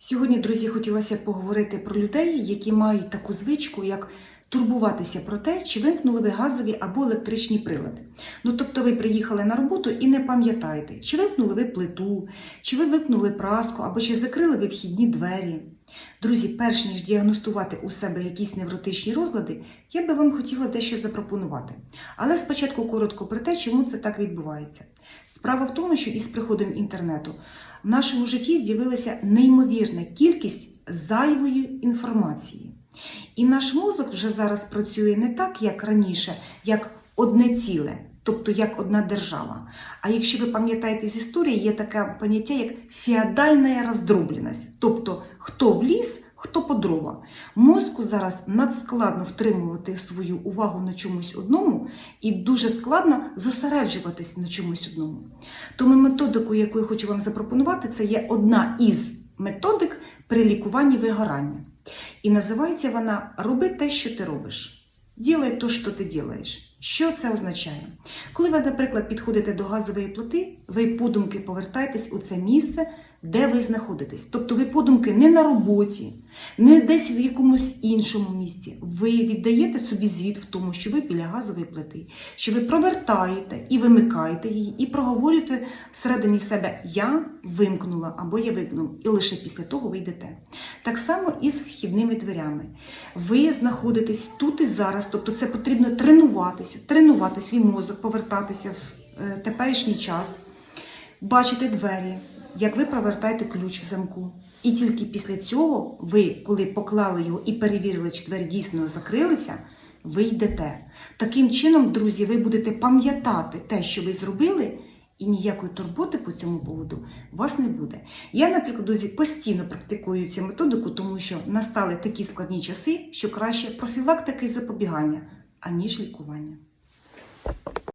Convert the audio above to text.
Сьогодні, друзі, хотілося поговорити про людей, які мають таку звичку, як турбуватися про те, чи вимкнули ви газові або електричні прилади. Ну, тобто ви приїхали на роботу і не пам'ятаєте, чи вимкнули ви плиту, чи ви вимкнули праску, або чи закрили ви вхідні двері. Друзі, перш ніж діагностувати у себе якісь невротичні розлади, я би вам хотіла дещо запропонувати. Але спочатку коротко про те, чому це так відбувається. Справа в тому, що із приходом інтернету в нашому житті з'явилася неймовірна кількість зайвої інформації. І наш мозок вже зараз працює не так, як раніше, як одне ціле, тобто як одна держава. А якщо ви пам'ятаєте з історії, є таке поняття, як феодальна роздробленість, тобто хто в ліс, хто по дрова. Мозку зараз надскладно втримувати свою увагу на чомусь одному і дуже складно зосереджуватись на чомусь одному. Тому методику, яку я хочу вам запропонувати, це є одна із методик при лікуванні вигорання. І називається вона Роби те, що ти робиш. Ділай то, що ти робиш. Що це означає? Коли ви, наприклад, підходите до газової плити, ви подумки повертаєтесь у це місце, де ви знаходитесь. Тобто ви подумки не на роботі, не десь в якомусь іншому місці. Ви віддаєте собі звіт в тому, що ви біля газової плити, що ви провертаєте і вимикаєте її, і проговорюєте всередині себе Я вимкнула або я вимкнув, і лише після того ви йдете. Так само і з вхідними дверями. Ви знаходитесь тут і зараз, тобто це потрібно тренуватися, тренувати свій мозок, повертатися в е, теперішній час, бачити двері, як ви провертаєте ключ в замку. І тільки після цього ви, коли поклали його і перевірили, чи двері дійсно закрилися, ви йдете. Таким чином, друзі, ви будете пам'ятати те, що ви зробили, і ніякої турботи по цьому поводу у вас не буде. Я, наприклад, друзі, постійно практикую цю методику, тому що настали такі складні часи, що краще профілактика і запобігання, аніж лікування.